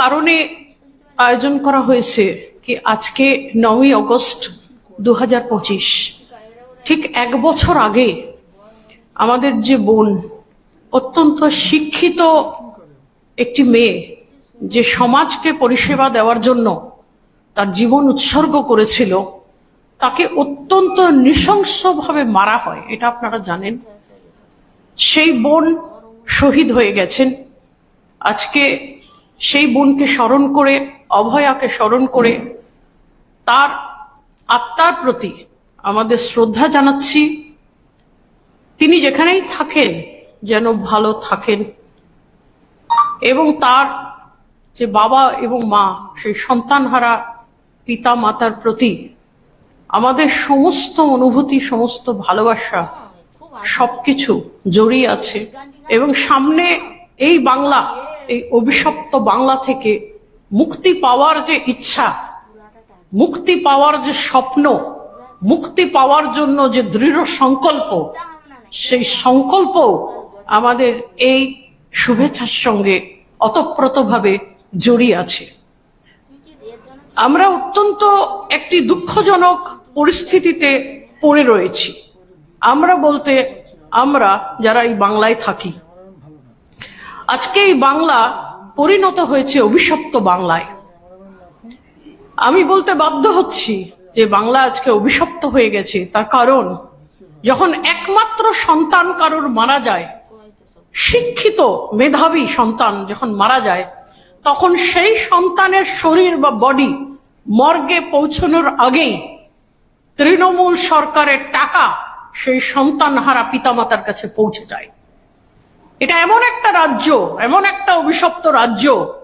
কারণে আয়োজন করা হয়েছে কি আজকে নয়ই অগস্ট দু হাজার পঁচিশ। ঠিক এক বছর আগে আমাদের যে বোন, অত্যন্ত শিক্ষিত একটি মেয়ে, যে সমাজকে পরিষেবা দেওয়ার জন্য তার জীবন উৎসর্গ করেছিল, তাকে অত্যন্ত নৃশংসভাবে মারা হয়, এটা আপনারা জানেন। সেই বোন শহীদ হয়ে গেছেন। আজকে সেই বোনকে স্মরণ করে, অভয়াকে স্মরণ করে তার আত্মার প্রতি আমাদের শ্রদ্ধা জানাচ্ছি। তিনি যেখানেই থাকেন যেন ভালো থাকেন। এবং তার যে বাবা এবং মা, সেই সন্তানহারা পিতা মাতার প্রতি আমাদের সমস্ত অনুভূতি, সমস্ত ভালোবাসা সবকিছু জড়িয়ে আছে। এবং সামনে এই বাংলা এই অভিশপ্ত বাংলা থেকে মুক্তি পাওয়ার যে ইচ্ছা, মুক্তি পাওয়ার যে স্বপ্ন, মুক্তি পাওয়ার জন্য যে দৃঢ় সংকল্প, সেই সংকল্প আমাদের এই শুভেচ্ছার সঙ্গে অতপ্রতভাবে জড়িয়ে আছে। আমরা অত্যন্ত একটি দুঃখজনক পরিস্থিতিতে পড়ে রয়েছি। আমরা বলতে আমরা যারা এই বাংলায় থাকি আজকে এই বাংলা পরিণত হয়েছে অভিশপ্ত বাংলায়। আমি বলতে বাধ্য হচ্ছি যে বাংলা আজকে অভিশপ্ত হয়ে গেছে। তার কারণ, যখন একমাত্র সন্তান কারোর মারা যায়, শিক্ষিত মেধাবী সন্তান যখন মারা যায়, তখন সেই সন্তানের শরীর বা বডি মর্গে পৌঁছানোর আগেই তৃণমূল সরকারের টাকা সেই সন্তানহারা পিতামাতার কাছে পৌঁছে যায়। এটা এমন একটা রাজ্য, এমন একটা অভিশপ্ত রাজ্য,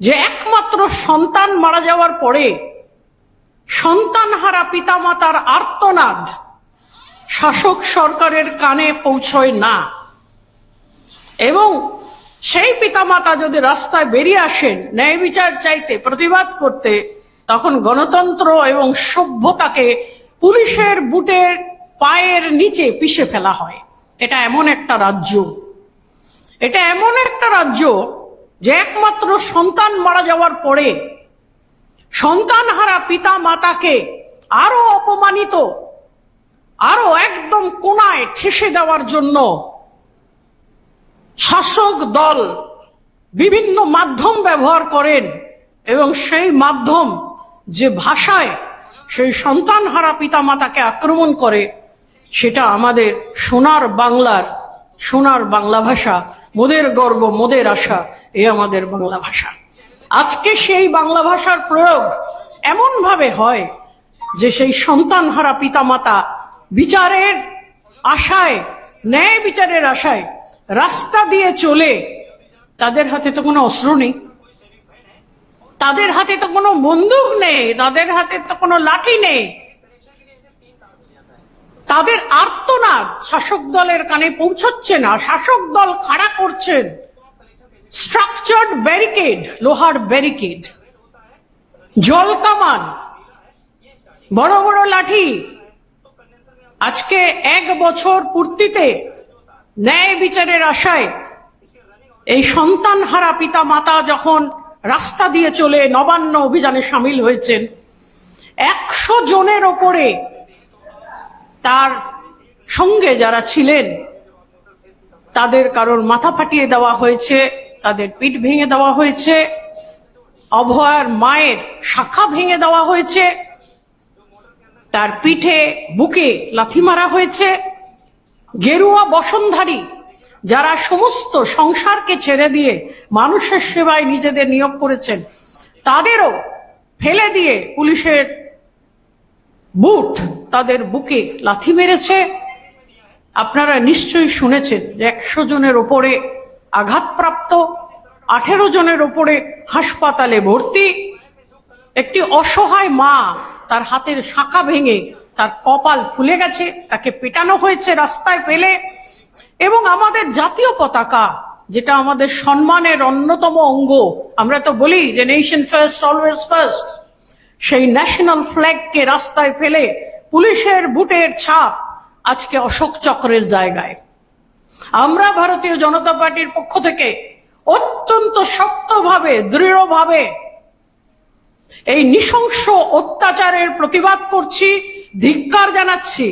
যে একমাত্র সন্তান মারা যাওয়ার পরে সন্তানহারা পিতামাতার আর্তনাদ শাসক সরকারের কানে পৌঁছয় না। এবং সেই পিতামাতা যদি রাস্তায় বেরিয়ে আসেন, ন্যায় বিচার চাইতে, প্রতিবাদ করতে, তখন গণতন্ত্র এবং সভ্যতাকে পুলিশের বুটের পায়ের নিচে পিষে ফেলা হয়। এটা এমন একটা রাজ্য। এটা এমন একটা রাজ্য যে একমাত্র সন্তান মারা যাওয়ার পরে সন্তানহারা পিতা মাতাকে আরও অপমানিত, আরও একদম কোনায় ঠেসে দেওয়ার জন্য শাসক দল বিভিন্ন মাধ্যম ব্যবহার করেন এবং সেই মাধ্যম যে ভাষায় সেই সন্তানহারা পিতামাতাকে আক্রমণ করে, সেটা আমাদের সোনার বাংলার, সোনার বাংলা ভাষা মোদের গর্ব, মোদের আশা, এ আমাদের বাংলা ভাষা। আজকে সেই বাংলা ভাষার প্রয়োগ এমন ভাবে হয় যে সেই সন্তান সন্তানহারা পিতামাতা বিচারের আশায়, ন্যায় বিচারের আশায় রাস্তা দিয়ে চলে, তাদের হাতে তো কোনো অস্ত্র নেই। তাদের হাতে তো কোনো বন্দুক নেই, তাদের হাতে তো কোনো লাঠি নেই। তাদের আর্তনাদ শাসক দলের কানে পৌঁছচ্ছে না শাসক দল খাড়া করছেন। স্ট্রাকচার্ড ব্যারিকেড লোহার ব্যারিকেড জল কামান, বড় বড় লাঠি। আজকে এক বছর পূর্তিতে ন্যায় বিচারের আশায় এই সন্তান হারা পিতা মাতা যখন রাস্তা দিয়ে চলে নবান্ন অভিযানে সামিল হয়েছেন, একশো জনের ওপরে তার সঙ্গে যারা ছিলেন, তাদের কারোর মাথা ফাটিয়ে দেওয়া হয়েছে, তাদের পিঠ ভেঙে দেওয়া হয়েছে, অভয়ার মায়ের শাখা ভেঙে দেওয়া হয়েছে, তার পিঠে বুকে লাথি মারা হয়েছে, গেরুয়া বসনধারী যারা সমস্ত সংসারকে ছেড়ে দিয়ে মানুষের সেবায় নিজেদের নিয়োগ করেছেন, তাদেরও ফেলে দিয়ে পুলিশের বুট তাদের বুকে লাথি মেরেছে। আপনারা নিশ্চয়ই শুনেছেন যে একশো জনের ওপরে আঘাতপ্রাপ্ত, আঠেরো জনের ওপরে হাসপাতালে ভর্তি। একটি অসহায় মা তার হাতের শাখা ভেঙে তার কপাল ফুলে গেছে, তাকে পেটানো হয়েছে রাস্তায় ফেলে। এবং আমাদের জাতীয় পতাকা, যেটা আমাদের সম্মানের অন্যতম অঙ্গ, আমরা তো বলি যে নেশন ফার্স্ট অলওয়েজ ফার্স্ট সেই ন্যাশনাল ফ্ল্যাগকে রাস্তায় ফেলে পুলিশের বুটের ছাপ আজকে অশোক চক্রের জায়গায়। আমরা ভারতীয় জনতা পার্টির পক্ষ থেকে অত্যন্ত শক্তভাবে, দৃঢ়ভাবে এই নৃশংস অত্যাচারের প্রতিবাদ করছি, ধিক্কার জানাচ্ছি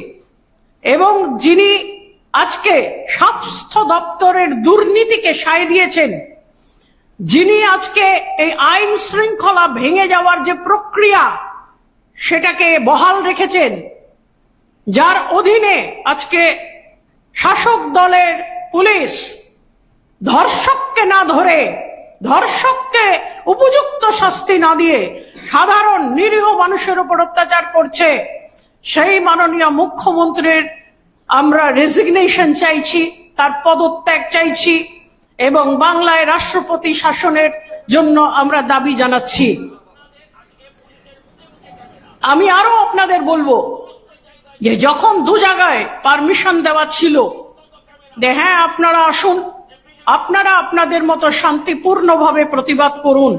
এবং যিনি আজকে স্বাস্থ্য দপ্তরের দুর্নীতিকে সায় দিয়েছেন, যিনি আজকে এই আইন শৃঙ্খলা ভেঙে যাওয়ার যে প্রক্রিয়া সেটাকে বহাল রেখেছেন, যার অধীনে আজকে শাসক দলের পুলিশ ধর্ষককে না ধরে, ধর্ষককে উপযুক্ত শাস্তি না দিয়ে সাধারণ নিরীহ মানুষের উপর অত্যাচার করছে, সেই মাননীয় মুখ্যমন্ত্রীর আমরা রেজিগনেশন চাইছি, তার পদত্যাগ চাইছি, এবং বাংলায় রাষ্ট্রপতি শাসনের জন্য আমরা দাবি জানাচ্ছি। আমি আরও আপনাদের বলব যে যখন দু জায়গায় পারমিশন দেওয়া ছিল, যে হ্যাঁ আপনারা আসুন, আপনারা আপনাদের মতো শান্তিপূর্ণভাবে প্রতিবাদ করুন।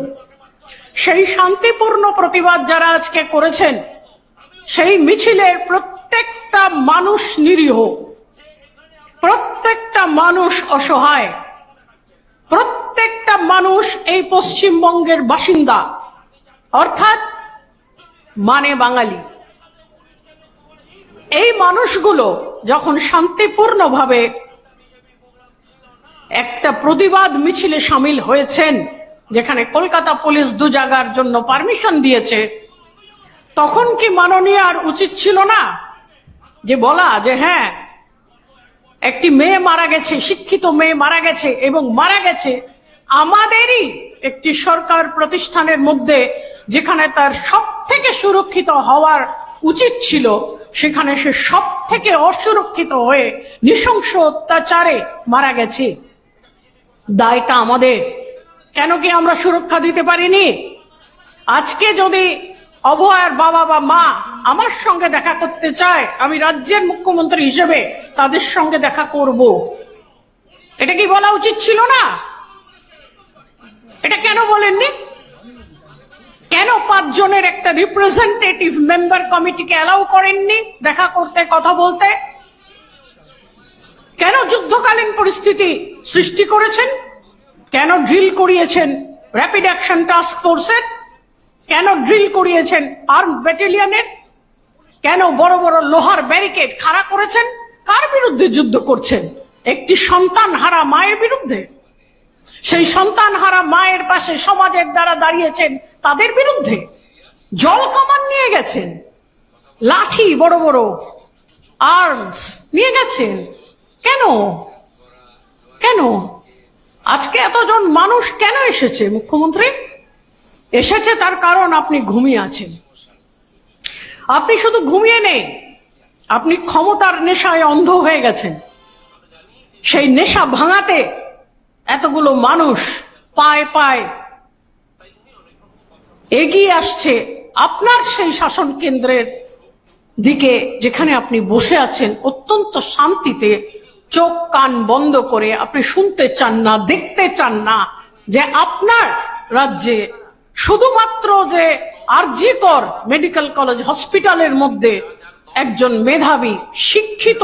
সেই শান্তিপূর্ণ প্রতিবাদ যারা আজকে করেছেন, সেই মিছিলের প্রত্যেকটা মানুষ নিরীহ, প্রত্যেকটা মানুষ অসহায়, প্রত্যেকটা মানুষ এই পশ্চিমবঙ্গের বাসিন্দা। অর্থাৎ মানে বাঙালি। এই মানুষগুলো যখন শান্তিপূর্ণভাবে একটা প্রতিবাদ মিছিলে সামিল হয়েছেন, যেখানে কলকাতা পুলিশ দু জায়গার জন্য পারমিশন দিয়েছে, তখন কি মাননীয় আর উচিত ছিল না যে বলা যে হ্যাঁ একটি মেয়ে মারা গেছে, শিক্ষিত মেয়ে মারা গেছে এবং মারা গেছে আমাদেরই একটি সরকার প্রতিষ্ঠানের মধ্যে, যেখানে তার সব থেকে সুরক্ষিত হওয়ার উচিত ছিল, সেখানে সে সব থেকে অসুরক্ষিত হয়ে নৃশংস অত্যাচারে মারা গেছে। দায়টা আমাদের। কেন কি আমরা সুরক্ষা দিতে পারিনি? আজকে যদি অভয়ার বাবা বা মা আমার সঙ্গে দেখা করতে চায়, আমি রাজ্যের মুখ্যমন্ত্রী হিসেবে তাদের সঙ্গে দেখা করব। এটা কি বলা উচিত ছিল না? এটা কেন বলেননি? কেন পাঁচজনের একটা রিপ্রেজেন্টেটিভ মেম্বার কমিটিকে অ্যালাউ করেননি? দেখা করতে, কথা বলতে। কেন যুদ্ধকালীন পরিস্থিতি সৃষ্টি করেছেন? কেন ড্রিল করিয়েছেন? র্যাপিড অ্যাকশন টাস্ক ফোর্সের কেন ড্রিল করিয়েছেন আর্ম ব্যাটালিয়নের কেন বড় বড় লোহার ব্যারিকেড খাড়া করেছেন? কার বিরুদ্ধে যুদ্ধ করছেন? একটি সন্তান হারা মায়ের বিরুদ্ধে? সেই সন্তান হারা মায়ের পাশে সমাজের দ্বারা দাঁড়িয়েছেন তাদের বিরুদ্ধে জল কামান নিয়ে গেছেন, লাঠি বড় বড় আর্মস নিয়ে গেছেন। কেন? কেন? আজকে এতজন মানুষ কেন এসেছে, মুখ্যমন্ত্রী? এসেছে তার কারণ আপনি ঘুমিয়ে আছেন। আপনি শুধু ঘুমিয়ে নেই, আপনি ক্ষমতার নেশায় অন্ধ হয়ে গেছেন। সেই নেশা ভাঙাতে এতগুলো মানুষ পায় পায় এগিয়ে আসছে আপনার সেই শাসন কেন্দ্রের দিকে, যেখানে আপনি বসে আছেন অত্যন্ত শান্তিতে, চোখ কান বন্ধ করে আপনি শুনতে চান না, দেখতে চান না যে আপনার রাজ্যে শুধুমাত্র যে আরজিকর মেডিকেল কলেজ হসপিটালের মধ্যে একজন মেধাবী, শিক্ষিত,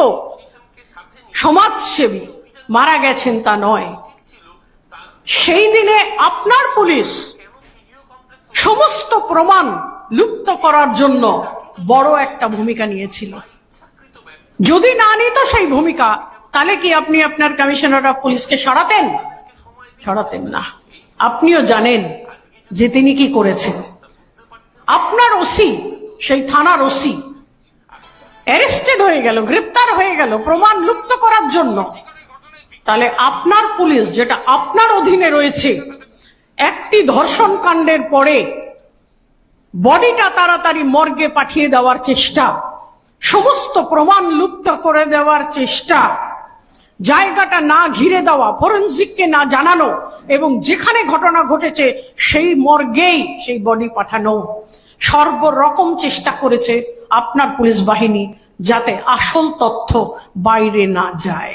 সমাজসেবী মারা গেছেন তা নয়। সেই দিনে আপনার পুলিশ সমস্ত প্রমাণ লুপ্ত করার জন্য বড় একটা ভূমিকা নিয়েছিল। যদি না নিত সেই ভূমিকা, তাহলে কি আপনি আপনার কমিশনার অফ পুলিশকে সরাতেন? সরাতেন না। আপনিও জানেন যে তিনি কি করেছেন। আপনার ওসি, সেই থানার ওসি, অ্যারেস্টেড হয়ে গেল, গ্রেপ্তার হয়ে গেল, প্রমাণ লুপ্ত করার জন্য। তাহলে আপনার পুলিশ, যেটা আপনার অধীনে রয়েছে একটি ধর্ষণ কাণ্ডের পরে বডিটা তাড়াতাড়ি মর্গে পাঠিয়ে দেওয়ার চেষ্টা, সমস্ত প্রমাণ লুপ্ত করে দেওয়ার চেষ্টা, জায়গাটা না ঘিরে দেওয়া, ফরেন্সিককে না জানানো, এবং যেখানে ঘটনা ঘটেছে সেই মর্গেই সেই বডি পাঠানো। সর্বরকম চেষ্টা করেছে আপনার পুলিশ বাহিনী যাতে আসল তথ্য বাইরে না যায়।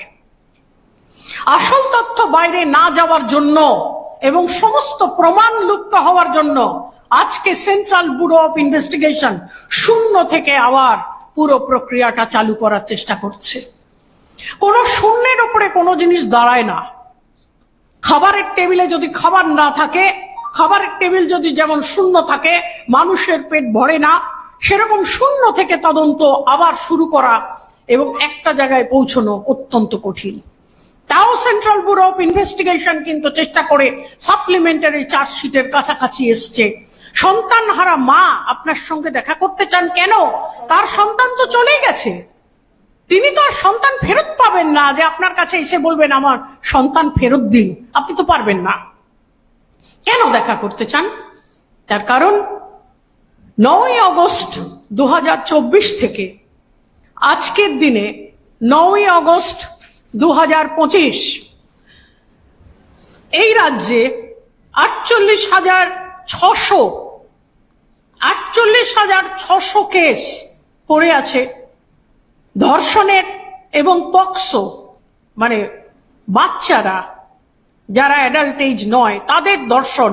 আসল তথ্য বাইরে না যাওয়ার জন্য এবং সমস্ত প্রমাণ লুপ্ত হওয়ার জন্য আজকে সেন্ট্রাল ব্যুরো অফ ইনভেস্টিগেশন শূন্য থেকে আবার পুরো প্রক্রিয়াটা চালু করার চেষ্টা করছে। কোন শূন্যের উপরে কোনো জিনিস দাঁড়ায় না। খাবারের টেবিলে যদি খাবার না থাকে, খাবারের টেবিল যদি যেমন শূন্য থাকে, মানুষের পেট ভরে না, সেরকম শূন্য থেকে তদন্ত আবার শুরু করা এবং একটা জায়গায় পৌঁছানো অত্যন্ত কঠিন। তাও সেন্ট্রাল ব্যুরো অফ ইনভেস্টিগেশন কিন্তু চেষ্টা করে সাপ্লিমেন্টারি চার্জশিটের কাছাকাছি এসছে। সন্তান হারা মা আপনার সঙ্গে দেখা করতে চান কেন? তার সন্তান তো চলেই গেছে। তিনি তো আর সন্তান ফেরত পাবেন না যে আপনার কাছে এসে বলবেন, আমার সন্তান ফেরত দিন। আপনি তো পারবেন না। কেন দেখা করতে চান? তার কারণ নয় আগস্ট দু থেকে আজকের দিনে নয় আগস্ট দু হাজার পঁচিশ। এই রাজ্যে আটচল্লিশ হাজার ছশো, আটচল্লিশ হাজার ছশো কেস পড়ে আছে ধর্ষণের এবং পক্সো মানে বাচ্চারা যারা অ্যাডাল্ট এজ নয়, তাদের দর্শন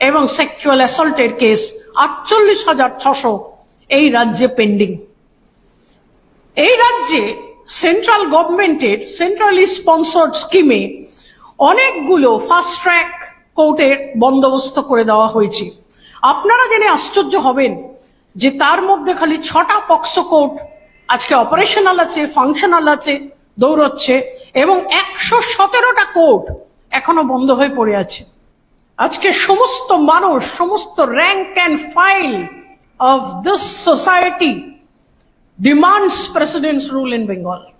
এবং সেক্সুয়াল অ্যাসল্টের কেস আটচল্লিশ হাজার ছশো এই রাজ্যে পেন্ডিং এই রাজ্যে সেন্ট্রাল গভর্নমেন্টের সেন্ট্রালি স্পন্সর্ড স্কিমে অনেকগুলো ফাস্ট ট্র্যাক কোর্টের বন্দোবস্ত করে দেওয়া হয়েছে। আপনারা জেনে আশ্চর্য হবেন যে তার মধ্যে খালি ছটা পক্সো কোর্ট আজকে অপারেশনাল আছে ফাংশনাল আছে, দৌড়চ্ছে এবং একশো সতেরোটা কোর্ট এখনও বন্ধ হয়ে পড়ে আছে। আজকে সমস্ত মানুষ, সমস্ত rank and file of this society demands president's rule in Bengal.